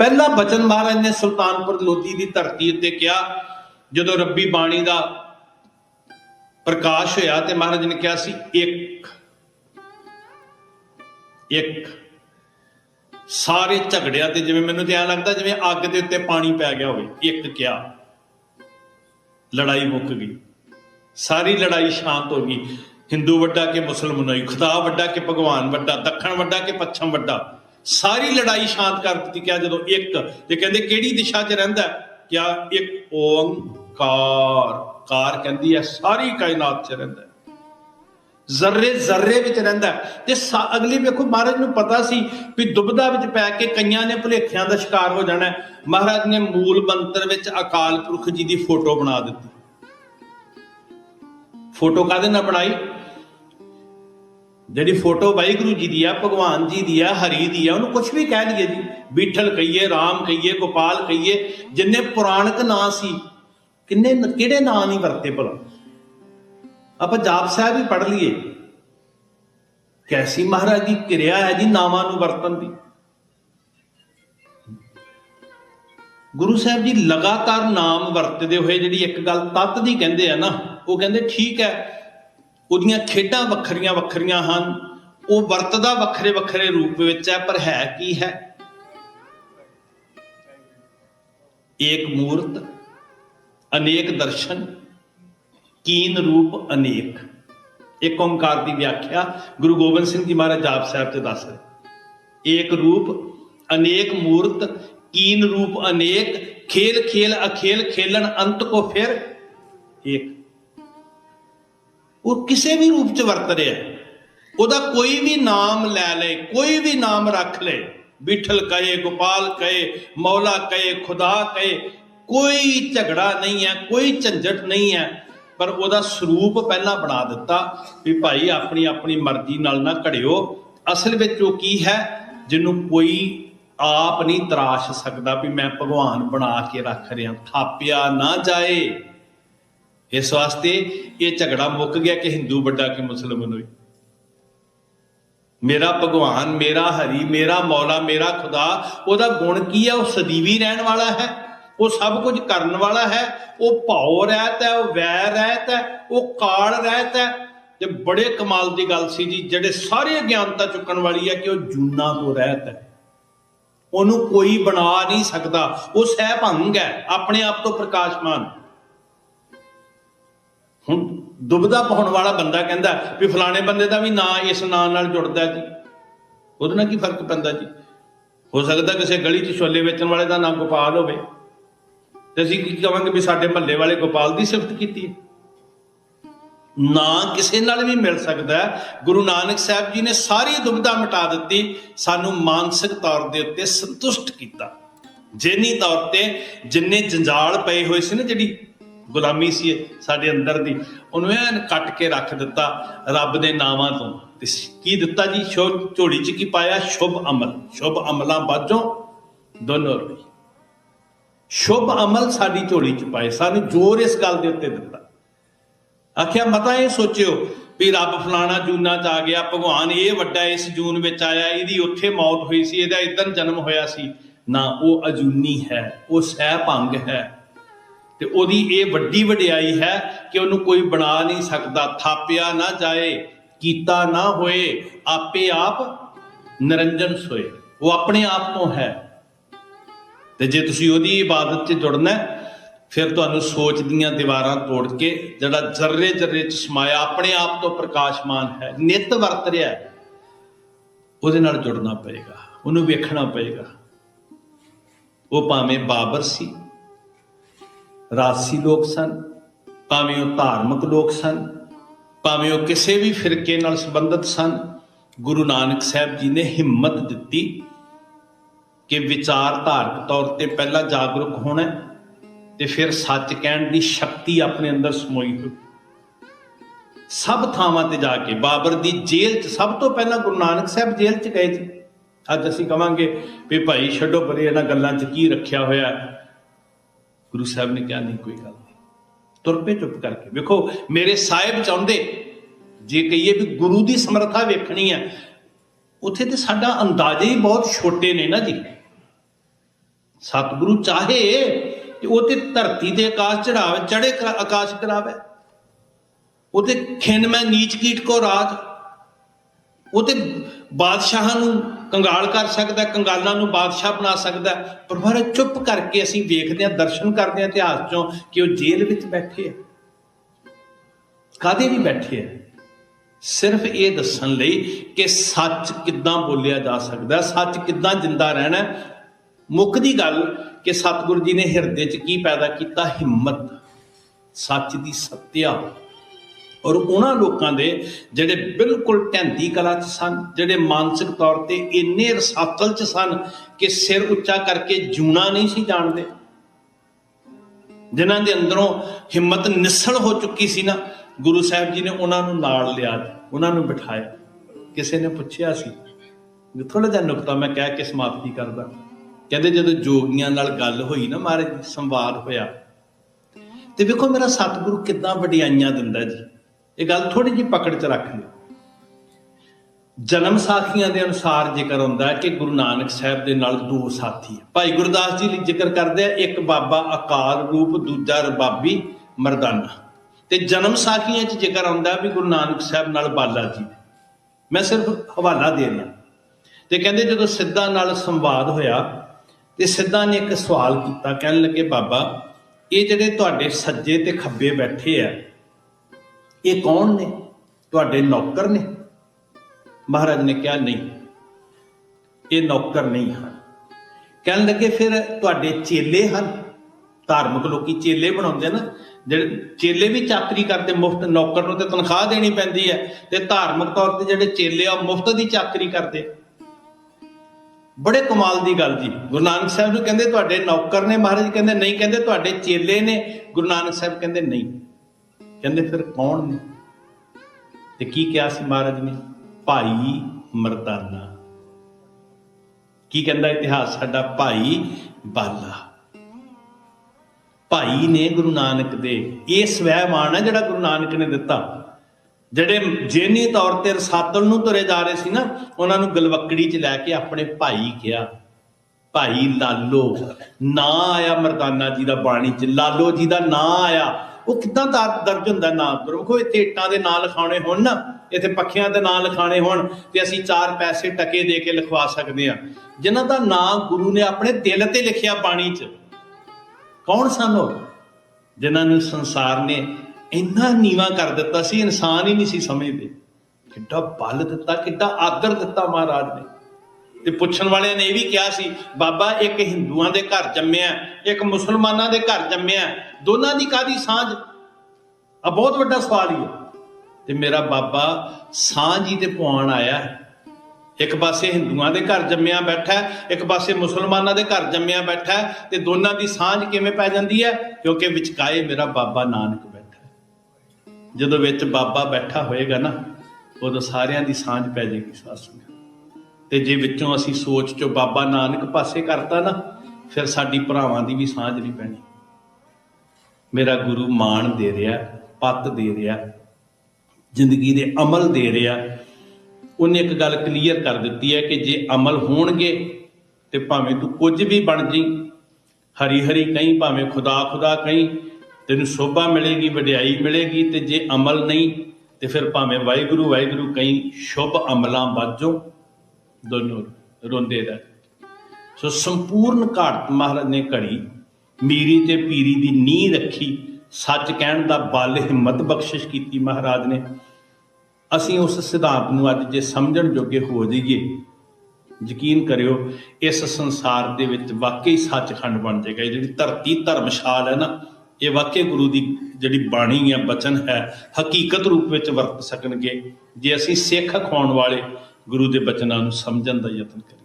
ਪਹਿਲਾ ਬਚਨ ਮਹਾਰਾਜ ਨੇ ਸੁਲਤਾਨਪੁਰ ਲੋਧੀ ਦੀ ਧਰਤੀ ਉੱਤੇ ਕਿਹਾ, ਜਦੋਂ ਰੱਬੀ ਬਾਣੀ ਦਾ ਪ੍ਰਕਾਸ਼ ਹੋਇਆ ਤੇ ਮਹਾਰਾਜ ਨੇ ਕਿਹਾ ਸੀ, ਇੱਕ ਇੱਕ। ਸਾਰੇ ਝਗੜਿਆਂ ਤੇ ਜਿਵੇਂ ਮੈਨੂੰ ਤੇ ਐਂ ਲੱਗਦਾ ਜਿਵੇਂ ਅੱਗ ਦੇ ਉੱਤੇ ਪਾਣੀ ਪੈ ਗਿਆ ਹੋਵੇ, ਇੱਕ ਕਿਹਾ। ਲੜਾਈ ਮੁੱਕ ਗਈ। ਸਾਰੀ ਲੜਾਈ ਸ਼ਾਂਤ ਹੋ ਗਈ। ਹਿੰਦੂ ਵੱਡਾ ਕਿ ਮੁਸਲਮਾਨ ਹੋਈ, ਖੁਦਾ ਵੱਡਾ ਕਿ ਭਗਵਾਨ ਵੱਡਾ, ਦੱਖਣ ਵੱਡਾ ਕਿ ਪੱਛਮ ਵੱਡਾ। ਸਾਰੀ ਲੜਾਈ ਸ਼ਾਂਤ ਕਰ ਦਿੱਤੀ ਕਿਹਾ ਜਦੋਂ ਇੱਕ ਤੇ ਕਹਿੰਦੇ ਕਿਹੜੀ ਦਿਸ਼ਾ 'ਚ ਰਹਿੰਦਾ ਕਿਆ ਇੱਕ ਓੰਕਾਰ, ਕਾਰ ਕਹਿੰਦੀ ਹੈ, ਸਾਰੀ ਕਾਇਨਾਤ 'ਚ ਰਹਿੰਦਾ ਜ਼ਰਰੇ ਜ਼ਰਰੇ ਵਿੱਚ ਰਹਿੰਦਾ ਤੇ ਸਾ- ਅਗਲੀ ਵੇਖੋ, ਮਹਾਰਾਜ ਨੂੰ ਪਤਾ ਸੀ ਵੀ ਦੁਬਦਾ ਵਿੱਚ ਪੈ ਕੇ ਕਈਆਂ ਨੇ ਭੁਲੇਖਿਆਂ ਦਾ ਸ਼ਿਕਾਰ ਹੋ ਜਾਣਾ ਮਹਾਰਾਜ ਨੇ ਮੂਲ ਮੰਤਰ ਵਿੱਚ ਅਕਾਲ ਪੁਰਖ ਜੀ ਦੀ ਫੋਟੋ ਬਣਾ ਦਿੱਤੀ। ਫੋਟੋ ਕਾਹਦੇ ਨਾਲ ਬਣਾਈ? ਜਿਹੜੀ ਫੋਟੋ ਵਾਹਿਗੁਰੂ ਜੀ ਦੀ ਆ, ਭਗਵਾਨ ਜੀ ਦੀ ਆ, ਹਰੀ ਦੀ ਆ, ਉਹਨੂੰ ਕੁਝ ਵੀ ਕਹਿ ਲਈਏ ਜੀ। ਬੀਠਲ ਕਹੀਏ, ਰਾਮ ਕਹੀਏ, ਗੋਪਾਲ ਕਹੀਏ, ਜਿੰਨੇ ਪੁਰਾਣਕ ਨਾਂ ਸੀ, ਕਿੰਨੇ ਕਿਹੜੇ ਨਾਂ ਨਹੀਂ ਵਰਤੇ ਭਲਾ? ਆਪਾਂ ਜਾਪ ਸਾਹਿਬ ਵੀ ਪੜ ਲਈਏ। ਕੈਸੀ ਮਹਾਰਾਜ ਦੀ ਕਿਰਿਆ ਹੈ ਜੀ ਨਾਵਾਂ ਨੂੰ ਵਰਤਨ ਦੀ। ਗੁਰੂ ਸਾਹਿਬ ਜੀ ਲਗਾਤਾਰ ਨਾਮ ਵਰਤਦੇ ਹੋਏ ਜਿਹੜੀ ਇੱਕ ਗੱਲ ਤਤ ਦੀ ਕਹਿੰਦੇ ਆ ਨਾ, ਉਹ ਕਹਿੰਦੇ ਠੀਕ ਹੈ ਉਹਦੀਆਂ ਖੇਡਾਂ ਵੱਖਰੀਆਂ ਵੱਖਰੀਆਂ ਹਨ। ਉਹ ਵਰਤਦਾ ਵੱਖਰੇ ਵੱਖਰੇ ਰੂਪ ਵਿੱਚ ਹੈ, ਪਰ ਹੈ ਕੀ ਹੈ? ਏਕ ਮੂਰਤ, ਅਨੇਕ ਦਰਸ਼ਨ, ਕੀਨ ਰੂਪ ਅਨੇਕ। ਇੱਕ ਓੰਕਾਰ ਦੀ ਵਿਆਖਿਆ ਗੁਰੂ ਗੋਬਿੰਦ ਸਿੰਘ ਜੀ ਮਹਾਰਾਜ ਆਪ ਸਾਹਿਬ ਤੇ ਦੱਸ ਰਹੇ। ਏਕ ਰੂਪ, ਅਨੇਕ ਮੂਰਤ, ਕੀਨ ਰੂਪ ਅਨੇਕ, ਖੇਲ ਖੇਲ ਅਖੇਲ ਖੇਲਣ ਅੰਤ ਕੋ ਫਿਰ ਏਕ। ਉਹ ਕਿਸੇ ਵੀ ਰੂਪ ਚ ਵਰਤ ਰਿਹਾ। ਉਹਦਾ ਕੋਈ ਵੀ ਨਾਮ ਲੈ ਲੈ, ਕੋਈ ਵੀ ਨਾਮ ਰੱਖ ਲੈ। ਵਿਠਲ ਕਹੇ, ਗੋਪਾਲ ਕਹੇ, ਮੌਲਾ ਕਹੇ, ਖੁਦਾ ਕਹੇ, ਕੋਈ ਝਗੜਾ ਨਹੀਂ ਹੈ, ਕੋਈ ਝੰਜਟ ਨਹੀਂ ਹੈ। ਪਰ ਉਹਦਾ ਸਰੂਪ ਪਹਿਲਾਂ ਬਣਾ ਦਿੱਤਾ ਵੀ ਭਾਈ ਆਪਣੀ ਆਪਣੀ ਮਰਜ਼ੀ ਨਾਲ ਨਾ ਘੜਿਓ। ਅਸਲ ਵਿੱਚ ਉਹ ਕੀ ਹੈ? ਜਿਹਨੂੰ ਕੋਈ ਆਪ ਨਹੀਂ ਤਰਾਸ਼ ਸਕਦਾ ਵੀ ਮੈਂ ਭਗਵਾਨ ਬਣਾ ਕੇ ਰੱਖ ਰਿਹਾ। ਥਾਪਿਆ ਨਾ ਜਾਏ। ਇਸ ਵਾਸਤੇ ਇਹ ਝਗੜਾ ਮੁੱਕ ਗਿਆ ਕਿ ਹਿੰਦੂ ਵੱਡਾ ਕਿ ਮੁਸਲਮਾਨ ਹੋਈ ਮੇਰਾ ਭਗਵਾਨ, ਮੇਰਾ ਹਰੀ, ਮੇਰਾ ਮੌਲਾ, ਮੇਰਾ ਖੁਦਾ, ਉਹਦਾ ਗੁਣ ਕੀ ਹੈ ਉਹ ਸਦੀਵੀ ਰਹਿਣ ਵਾਲਾ ਹੈ। ਉਹ ਸਭ ਕੁਝ ਕਰਨ ਵਾਲਾ ਹੈ। ਉਹ ਭਾਉ ਰਹਿਤ ਹੈ, ਉਹ ਵੈਰ ਰਹਿਤ ਹੈ, ਉਹ ਕਾਲ ਰਹਿਤ ਹੈ। ਤੇ ਬੜੇ ਕਮਾਲ ਦੀ ਗੱਲ ਸੀ ਜੀ, ਜਿਹੜੇ ਸਾਰੇ ਅਗਿਆਨਤਾ ਚੁੱਕਣ ਵਾਲੀ ਹੈ ਕਿ ਉਹ ਜੂਨਾ ਤੋਂ ਰਹਿਤ ਹੈ। ਉਹਨੂੰ ਕੋਈ ਬਣਾ ਨਹੀਂ ਸਕਦਾ। ਉਹ ਸਹਿਭੰਗ ਹੈ, ਆਪਣੇ ਆਪ ਤੋਂ ਪ੍ਰਕਾਸ਼ਮਾਨ। ਹੁਣ ਦੁਬਦਾ ਪਾਉਣ ਵਾਲਾ ਬੰਦਾ ਕਹਿੰਦਾ ਵੀ ਫਲਾਣੇ ਬੰਦੇ ਦਾ ਵੀ ਨਾਂ ਇਸ ਨਾਂ ਨਾਲ ਜੁੜਦਾ ਜੀ। ਉਹਦੇ ਨਾਲ ਕੀ ਫ਼ਰਕ ਪੈਂਦਾ ਜੀ? ਹੋ ਸਕਦਾ ਕਿਸੇ ਗਲੀ 'ਚ ਛੋਲੇ ਵੇਚਣ ਵਾਲੇ ਦਾ ਨਾਂ ਗੋਪਾਲ ਹੋਵੇ। ਤੇ ਅਸੀਂ ਕੀ ਕਵਾਂਗੇ ਵੀ ਸਾਡੇ ਮਹੱਲੇ ਵਾਲੇ ਗੋਪਾਲ ਦੀ ਸਿਫਤ ਕੀਤੀ ਹੈ? ਨਾਂ ਕਿਸੇ ਨਾਲ ਵੀ ਮਿਲ ਸਕਦਾ ਗੁਰੂ ਨਾਨਕ ਸਾਹਿਬ ਜੀ ਨੇ ਸਾਰੀ ਦੁਬਦਾ ਮਿਟਾ ਦਿੱਤੀ, ਸਾਨੂੰ ਮਾਨਸਿਕ ਤੌਰ ਦੇ ਉੱਤੇ ਸੰਤੁਸ਼ਟ ਕੀਤਾ। ਜੇਨੀ ਤੌਰ ਤੇ ਜਿੰਨੇ ਜੰਜਾਲ ਪਏ ਹੋਏ ਸੀ ਨਾ ਜਿਹੜੀ ਗੁਲਾਮੀ ਸੀ ਸਾਡੇ ਅੰਦਰ ਦੀ। ਉਹਨੂੰ ਐਨ ਕੱਟ ਕੇ ਰੱਖ ਦਿੱਤਾ ਰੱਬ ਦੇ ਨਾਵਾਂ ਤੋਂ। ਤੇ ਕੀ ਦਿੱਤਾ ਜੀ? ਸ਼ੁਭ, ਝੋਲੀ 'ਚ ਕੀ ਪਾਇਆ? ਸ਼ੁਭ ਅਮਲ। ਸ਼ੁਭ ਅਮਲਾਂ ਬਾਝੋਂ ਦੋਨੋਂ ਰੋਈ ਸ਼ੁਭ ਅਮਲ ਸਾਡੀ ਝੋਲੀ 'ਚ ਪਾਏ। ਸਾਨੂੰ ਜ਼ੋਰ ਇਸ ਗੱਲ ਦੇ ਉੱਤੇ ਦਿੱਤਾ। ਆਖਿਆ, ਮਤਾ ਇਹ ਸੋਚਿਓ ਵੀ ਰੱਬ ਫਲਾਣਾ ਜੂਨਾ ਚ ਆ ਗਿਆ। ਭਗਵਾਨ ਇਹ ਵੱਡਾ ਇਸ ਜੂਨ ਵਿੱਚ ਆਇਆ। ਇਹਦੀ ਉੱਥੇ ਮੌਤ ਹੋਈ ਸੀ। ਇਹਦਾ ਇਦਾਂ ਜਨਮ ਹੋਇਆ ਸੀ। ਨਾ ਉਹ ਅਜੂਨੀ ਹੈ। ਉਹ ਸਹਿ ਭੰਗ ਹੈ। ਤੇ ਉਹਦੀ ਇਹ ਵੱਡੀ ਵਡਿਆਈ ਹੈ ਕਿ ਉਹਨੂੰ ਕੋਈ ਬਣਾ ਨਹੀਂ ਸਕਦਾ, ਥਾਪਿਆ ਨਾ ਜਾਏ, ਕੀਤਾ ਨਾ ਹੋਏ, ਆਪੇ ਆਪ ਨਿਰੰਜਨ ਸੋਏ। ਉਹ ਆਪਣੇ ਆਪ ਤੋਂ ਹੈ। ਤੇ ਜੇ ਤੁਸੀਂ ਉਹਦੀ ਇਬਾਦਤ 'ਚ ਜੁੜਨਾ ਫਿਰ ਤੁਹਾਨੂੰ ਸੋਚ ਦੀਆਂ ਦੀਵਾਰਾਂ ਤੋੜ ਕੇ ਜਿਹੜਾ ਜਰਰੇ ਜਰਰੇ 'ਚ ਸਮਾਇਆ ਆਪਣੇ ਆਪ ਤੋਂ ਪ੍ਰਕਾਸ਼ਮਾਨ ਹੈ, ਨਿਤ ਵਰਤ ਰਿਹਾ ਉਹਦੇ ਨਾਲ ਜੁੜਨਾ ਪਏਗਾ, ਉਹਨੂੰ ਵੇਖਣਾ ਪਏਗਾ। ਉਹ ਭਾਵੇਂ ਬਾਬਰ ਸੀ ਰਾਜਸੀ ਲੋਕ ਸਨ, ਭਾਵੇਂ ਉਹ ਧਾਰਮਿਕ ਲੋਕ ਸਨ, ਭਾਵੇਂ ਉਹ ਕਿਸੇ ਵੀ ਫਿਰਕੇ ਨਾਲ ਸੰਬੰਧਿਤ ਸਨ, ਗੁਰੂ ਨਾਨਕ ਸਾਹਿਬ ਜੀ ਨੇ ਹਿੰਮਤ ਦਿੱਤੀ ਕਿ ਵਿਚਾਰਧਾਰਕ ਤੌਰ ਤੇ ਪਹਿਲਾਂ ਜਾਗਰੂਕ ਹੋਣਾ ਤੇ ਫਿਰ ਸੱਚ ਕਹਿਣ ਦੀ ਸ਼ਕਤੀ ਆਪਣੇ ਅੰਦਰ ਸਮੋਈ ਹੋਈ। ਸਭ ਥਾਵਾਂ ਤੇ ਜਾ ਕੇ, ਬਾਬਰ ਦੀ ਜੇਲ੍ਹ 'ਚ, ਸਭ ਤੋਂ ਪਹਿਲਾਂ ਗੁਰੂ ਨਾਨਕ ਸਾਹਿਬ ਜੇਲ੍ਹ 'ਚ ਗਏ ਸੀ ਅੱਜ ਅਸੀਂ ਕਵਾਂਗੇ ਵੀ ਭਾਈ ਛੱਡੋ ਪਰੇ ਇਹਨਾਂ ਗੱਲਾਂ 'ਚ ਕੀ ਰੱਖਿਆ ਹੋਇਆ ਗੁਰੂ ਸਾਹਿਬ ਨੇ ਕਿਹਾ, ਨਹੀਂ, ਕੋਈ ਗੱਲ ਨਹੀਂ। ਤੁਰ ਪਏ ਚੁੱਪ ਕਰਕੇ। ਵੇਖੋ, ਮੇਰੇ ਸਾਹਿਬ ਚਾਹੁੰਦੇ, ਜੇ ਕਹੀਏ ਵੀ ਗੁਰੂ ਦੀ ਸਮਰੱਥਾ ਵੇਖਣੀ ਹੈ ਉੱਥੇ ਤੇ ਸਾਡਾ ਅੰਦਾਜ਼ੇ ਹੀ ਬਹੁਤ ਛੋਟੇ ਨੇ ਨਾ ਜੀ। ਸਤਿਗੁਰੂ ਚਾਹੇ ਕਿ ਉਹ ਤੇ ਧਰਤੀ ਤੇ ਆਕਾਸ਼ ਚੜਾਵੇ ਚੜੇ ਆਕਾਸ਼ ਕਰਾਵੇ ਉਹ ਤੇ ਖਿੰਨ ਮੈਂ ਨੀਚ ਕੀਟ ਕੋ ਰਾਜ ਉਹ ਤੇ ਬਾਦਸ਼ਾਹਾਂ ਨੂੰ ਕੰਗਾਲ ਕਰ ਸਕਦਾ, ਕੰਗਾਲਾਂ ਨੂੰ ਬਾਦਸ਼ਾਹ ਬਣਾ ਸਕਦਾ। ਪਰ ਫਿਰ ਚੁੱਪ ਕਰਕੇ ਅਸੀਂ ਵੇਖਦੇ ਹਾਂ, ਦਰਸ਼ਨ ਕਰਦੇ ਹਾਂ ਇਤਿਹਾਸ ਚੋਂ ਕਿ ਉਹ ਜੇਲ੍ਹ ਵਿੱਚ ਬੈਠੇ ਆ। ਕਾਦੇ ਵੀ ਬੈਠੇ ਆ? ਸਿਰਫ ਇਹ ਦੱਸਣ ਲਈ ਕਿ ਸੱਚ ਕਿੱਦਾਂ ਬੋਲਿਆ ਜਾ ਸਕਦਾ, ਸੱਚ ਕਿੱਦਾਂ ਜਿੰਦਾ ਰਹਿਣਾ ਹੈ। ਮੁੱਕਦੀ ਗੱਲ ਕਿ ਸਤਿਗੁਰੂ ਜੀ ਨੇ ਹਿਰਦੇ 'ਚ ਕੀ ਪੈਦਾ ਕੀਤਾ? ਹਿੰਮਤ। ਸੱਚ ਦੀ ਸੱਤਿਆ। ਔਰ ਉਹਨਾਂ ਲੋਕਾਂ ਦੇ ਜਿਹੜੇ ਬਿਲਕੁਲ ਢੈਂਦੀ ਕਲਾ 'ਚ ਸਨ, ਜਿਹੜੇ ਮਾਨਸਿਕ ਤੌਰ ਤੇ ਇੰਨੇ ਰਸਾਤਲ 'ਚ ਸਨ ਕਿ ਸਿਰ ਉੱਚਾ ਕਰਕੇ ਜੂਣਾ ਨਹੀਂ ਸੀ ਜਾਣਦੇ। ਜਿਨ੍ਹਾਂ ਦੇ ਅੰਦਰੋਂ ਹਿੰਮਤ ਨਿਸਲ ਹੋ ਚੁੱਕੀ ਸੀ ਨਾ, ਗੁਰੂ ਸਾਹਿਬ ਜੀ ਨੇ ਉਹਨਾਂ ਨੂੰ ਨਾਲ ਲਿਆ, ਉਹਨਾਂ ਨੂੰ ਬਿਠਾਇਆ। ਕਿਸੇ ਨੇ ਪੁੱਛਿਆ ਸੀ ਥੋੜਾ ਜਿਹਾ ਨੁਕਤਾ ਮੈਂ ਕਹਿ ਕੇ ਸਮਾਪਤੀ ਕਰਦਾ। ਕਹਿੰਦੇ ਜਦੋਂ ਜੋਗੀਆਂ ਨਾਲ ਗੱਲ ਹੋਈ ਨਾ ਮਹਾਰਾਜ, ਸੰਵਾਦ ਹੋਇਆ। ਤੇ ਵੇਖੋ ਮੇਰਾ ਸਤਿਗੁਰੂ ਕਿੱਦਾਂ ਵਡਿਆਈਆਂ ਦਿੰਦਾ ਜੀ। ਇਹ ਗੱਲ ਥੋੜੀ ਜਿਹੀ ਪਕੜ 'ਚ ਰੱਖ ਲਿਓ। ਜਨਮ ਸਾਖੀਆਂ ਦੇ ਅਨੁਸਾਰ ਜ਼ਿਕਰ ਹੁੰਦਾ ਕਿ ਗੁਰੂ ਨਾਨਕ ਸਾਹਿਬ ਦੇ ਨਾਲ ਦੋ ਸਾਥੀ ਭਾਈ ਗੁਰਦਾਸ ਜੀ ਲਈ ਜ਼ਿਕਰ ਕਰਦੇ ਆ, ਇੱਕ ਬਾਬਾ ਅਕਾਲ ਰੂਪ, ਦੂਜਾ ਰਬਾਬੀ ਮਰਦਾਨਾ। ਤੇ ਜਨਮ ਸਾਖੀਆਂ 'ਚ ਜ਼ਿਕਰ ਆਉਂਦਾ ਵੀ ਗੁਰੂ ਨਾਨਕ ਸਾਹਿਬ ਨਾਲ ਬਾਲਾ ਜੀ ਮੈਂ ਸਿਰਫ ਹਵਾਲਾ ਦੇ ਰਿਹਾ। ਤੇ ਕਹਿੰਦੇ ਜਦੋਂ ਸਿੱਧਾ ਨਾਲ ਸੰਵਾਦ ਹੋਇਆ, ਤੇ ਸਿੱਧਾ ਨੇ ਇੱਕ ਸਵਾਲ ਕੀਤਾ, ਕਹਿਣ ਲੱਗੇ, ਬਾਬਾ, ਇਹ ਜਿਹੜੇ ਤੁਹਾਡੇ ਸੱਜੇ ਤੇ ਖੱਬੇ ਬੈਠੇ ਆ ਇਹ ਕੌਣ ਨੇ? ਤੁਹਾਡੇ ਨੌਕਰ ਨੇ? ਮਹਾਰਾਜ ਨੇ ਕਿਹਾ, ਨਹੀਂ, ਇਹ ਨੌਕਰ ਨਹੀਂ ਹਨ। ਕਹਿਣ ਲੱਗੇ, ਫਿਰ ਤੁਹਾਡੇ ਚੇਲੇ ਹਨ? ਧਾਰਮਿਕ ਲੋਕੀ ਚੇਲੇ ਬਣਾਉਂਦੇ ਨਾ, ਜਿਹੜੇ ਚੇਲੇ ਵੀ ਚਾਕਰੀ ਕਰਦੇ, ਮੁਫਤ ਨੌਕਰ ਨੂੰ ਤੇ ਤਨਖਾਹ ਦੇਣੀ ਪੈਂਦੀ ਹੈ। ਤੇ ਧਾਰਮਿਕ ਤੌਰ ਤੇ ਜਿਹੜੇ ਚੇਲੇ ਆ ਮੁਫਤ ਦੀ ਚਾਕਰੀ ਕਰਦੇ। ਬੜੇ ਕਮਾਲ ਦੀ ਗੱਲ ਜੀ। ਗੁਰੂ ਨਾਨਕ ਸਾਹਿਬ ਨੂੰ ਕਹਿੰਦੇ, ਤੁਹਾਡੇ ਨੌਕਰ ਨੇ। ਮਹਾਰਾਜ ਕਹਿੰਦੇ, ਨਹੀਂ, ਕਹਿੰਦੇ, ਤੁਹਾਡੇ ਚੇਲੇ ਨੇ। ਗੁਰੂ ਨਾਨਕ ਸਾਹਿਬ ਕਹਿੰਦੇ, ਨਹੀਂ। ਕਹਿੰਦੇ ਫਿਰ ਕੌਣ ਨੇ? ਤੇ ਕੀ ਕਿਹਾ ਸੀ ਮਹਾਰਾਜ ਨੇ? ਭਾਈ ਮਰਦਾਨਾ। ਕੀ ਕਹਿੰਦਾ ਇਤਿਹਾਸ? ਸਾਡਾ ਭਾਈ ਬਾਲਾ। ਭਾਈ ਨੇ ਗੁਰੂ ਨਾਨਕ ਦੇ। ਇਹ ਸਵੈ ਮਾਣ ਹੈ ਜਿਹੜਾ ਗੁਰੂ ਨਾਨਕ ਨੇ ਦਿੱਤਾ। ਜਿਹੜੇ ਜੇਨੀ ਤੌਰ ਤੇ ਰਸਾਤਲ ਨੂੰ ਤੁਰੇ ਜਾ ਰਹੇ ਸੀ ਨਾ, ਉਹਨਾਂ ਨੂੰ ਗਲਵੱਕੜੀ 'ਚ ਲੈ ਕੇ ਆਪਣੇ ਭਾਈ ਕਿਹਾ। ਭਾਈ ਲਾਲੋ, ਨਾਂ ਆਇਆ ਮਰਦਾਨਾ ਜੀ ਦਾ ਬਾਣੀ 'ਚ। ਲਾਲੋ ਜੀ ਦਾ ਨਾਂ ਆਇਆ। ਉਹ ਕਿੱਦਾਂ ਦਰ- ਦਰਜ ਹੁੰਦਾ ਨਾਂ? ਗੁਰਮਖੋ ਇੱਥੇ ਇੱਟਾਂ ਦੇ ਨਾਂ ਲਿਖਾਉਣੇ ਹੋਣ ਨਾ, ਇੱਥੇ ਪੱਖਿਆਂ ਦੇ ਨਾਂ ਲਿਖਾਣੇ ਹੋਣ ਤੇ ਅਸੀਂ ਚਾਰ ਪੈਸੇ ਟਕੇ ਦੇ ਕੇ ਲਿਖਵਾ ਸਕਦੇ ਆ ਜਿਨ੍ਹਾਂ ਦਾ ਨਾਂ ਗੁਰੂ ਨੇ ਆਪਣੇ ਦਿਲ ਤੇ ਲਿਖਿਆ ਬਾਣੀ 'ਚ, ਕੌਣ ਸਨ ਉਹ? ਜਿਨ੍ਹਾਂ ਨੂੰ ਸੰਸਾਰ ਨੇ ਇੰਨਾ ਨੀਵਾ ਕਰ ਦਿੱਤਾ ਸੀ, ਇਨਸਾਨ ਹੀ ਨਹੀਂ ਸੀ ਸਮਝਦੇ। ਕਿੱਡਾ ਬਲ ਦਿੱਤਾ, ਕਿੱਡਾ ਆਦਰ ਦਿੱਤਾ ਮਹਾਰਾਜ ਨੇ। ਤੇ ਪੁੱਛਣ ਵਾਲਿਆਂ ਨੇ ਇਹ ਵੀ ਕਿਹਾ ਸੀ ਬਾਬਾ ਇੱਕ ਹਿੰਦੂਆਂ ਦੇ ਘਰ ਜੰਮਿਆ ਇੱਕ ਮੁਸਲਮਾਨਾਂ ਦੇ ਘਰ ਜੰਮਿਆ। ਦੋਨਾਂ ਦੀ ਕਾਦੀ ਸਾਂਝ? ਆ ਬਹੁਤ ਵੱਡਾ ਸਵਾਲ ਹੀ ਹੈ ਤੇ ਮੇਰਾ ਬਾਬਾ ਸਾਂਝ ਹੀ ਤੇ ਪਵਾਉਣ ਆਇਆ ਇੱਕ ਪਾਸੇ ਹਿੰਦੂਆਂ ਦੇ ਘਰ ਜੰਮਿਆ ਬੈਠਾ ਇੱਕ ਪਾਸੇ ਮੁਸਲਮਾਨਾਂ ਦੇ ਘਰ ਜੰਮਿਆ ਬੈਠਾ ਹੈ, ਤੇ ਦੋਨਾਂ ਦੀ ਸਾਂਝ ਕਿਵੇਂ ਪੈ ਜਾਂਦੀ ਹੈ? ਕਿਉਂਕਿ ਵਿਚਕਾਏ ਮੇਰਾ ਬਾਬਾ ਨਾਨਕ ਬੈਠਾ ਜਦੋਂ ਵਿੱਚ ਬਾਬਾ ਬੈਠਾ ਹੋਏਗਾ ਨਾ ਉਦੋਂ ਸਾਰਿਆਂ ਦੀ ਸਾਂਝ ਪੈ ਜਾਏਗੀ ਸਾਸੂ ਤੇ ਜੇ ਵਿੱਚੋਂ ਅਸੀਂ ਸੋਚ ਚੋਂ ਬਾਬਾ ਨਾਨਕ ਪਾਸੇ ਕਰਤਾ ਨਾ, ਫਿਰ ਸਾਡੀ ਭਰਾਵਾਂ ਦੀ ਵੀ ਸਾਂਝ ਨਹੀਂ ਪੈਣੀ। ਮੇਰਾ ਗੁਰੂ ਮਾਣ ਦੇ ਰਿਹਾ, ਪੱਤ ਦੇ ਰਿਹਾ, ਜ਼ਿੰਦਗੀ ਦੇ ਅਮਲ ਦੇ ਰਿਹਾ। ਉਹਨੇ ਇੱਕ ਗੱਲ ਕਲੀਅਰ ਕਰ ਦਿੱਤੀ ਹੈ ਕਿ ਜੇ ਅਮਲ ਹੋਣਗੇ ਤੇ ਭਾਵੇਂ ਤੂੰ ਕੁਝ ਵੀ ਬਣ ਜੀ ਹਰੀ ਹਰੀ ਕਹੀਂ, ਭਾਵੇਂ ਖੁਦਾ ਖੁਦਾ ਕਹੀਂ, ਤੈਨੂੰ ਸੋਭਾ ਮਿਲੇਗੀ, ਵਡਿਆਈ ਮਿਲੇਗੀ, ਤੇ ਜੇ ਅਮਲ ਨਹੀਂ, ਤੇ ਫਿਰ ਭਾਵੇਂ ਵਾਹਿਗੁਰੂ ਵਾਹਿਗੁਰੂ ਕਹੀਂ, ਸ਼ੁਭ ਅਮਲਾਂ ਬਾਝੋਂ ਦੋਨੋਂ ਰੋਂਦੇ ਰਹਿ ਸੋ ਸੰਪੂਰਨ ਘਾਟ ਮਹਾਰਾਜ ਨੇ ਘੜੀ, ਮੀਰੀ ਤੇ ਪੀਰੀ ਦੀ ਨੀਂਹ ਰੱਖੀ, ਸੱਚ ਕਹਿਣ ਦਾ ਬਲ ਹਿੰਮਤ ਬਖਸ਼ਿਸ਼ ਕੀਤੀ ਮਹਾਰਾਜ ਨੇ। ਅਸੀਂ ਉਸ ਸਿਧਾਂਤ ਨੂੰ ਅੱਜ ਜੇ ਸਮਝਣ ਜੋਗੇ ਹੋ ਜਾਈਏ, ਯਕੀਨ ਕਰਿਓ, ਇਸ ਸੰਸਾਰ ਦੇ ਵਿੱਚ ਵਾਕਈ ਸੱਚਖੰਡ ਬਣ ਜਾਏਗਾ। ਜਿਹੜੀ ਧਰਤੀ ਧਰਮਸ਼ਾਲ ਹੈ ਨਾ, ਇਹ ਵਾਕਈ ਗੁਰੂ ਦੀ ਜਿਹੜੀ ਬਾਣੀ ਹੈ ਬਚਨ ਹੈ, ਹਕੀਕਤ ਰੂਪ ਵਿੱਚ ਵਰਤ ਸਕਣਗੇ। ਜੇ ਅਸੀਂ ਸਿੱਖ ਖਵਾਉਣ ਵਾਲੇ ਗੁਰੂ ਦੇ ਬਚਨਾਂ ਨੂੰ ਸਮਝਣ ਦਾ ਯਤਨ ਕਰੀਏ।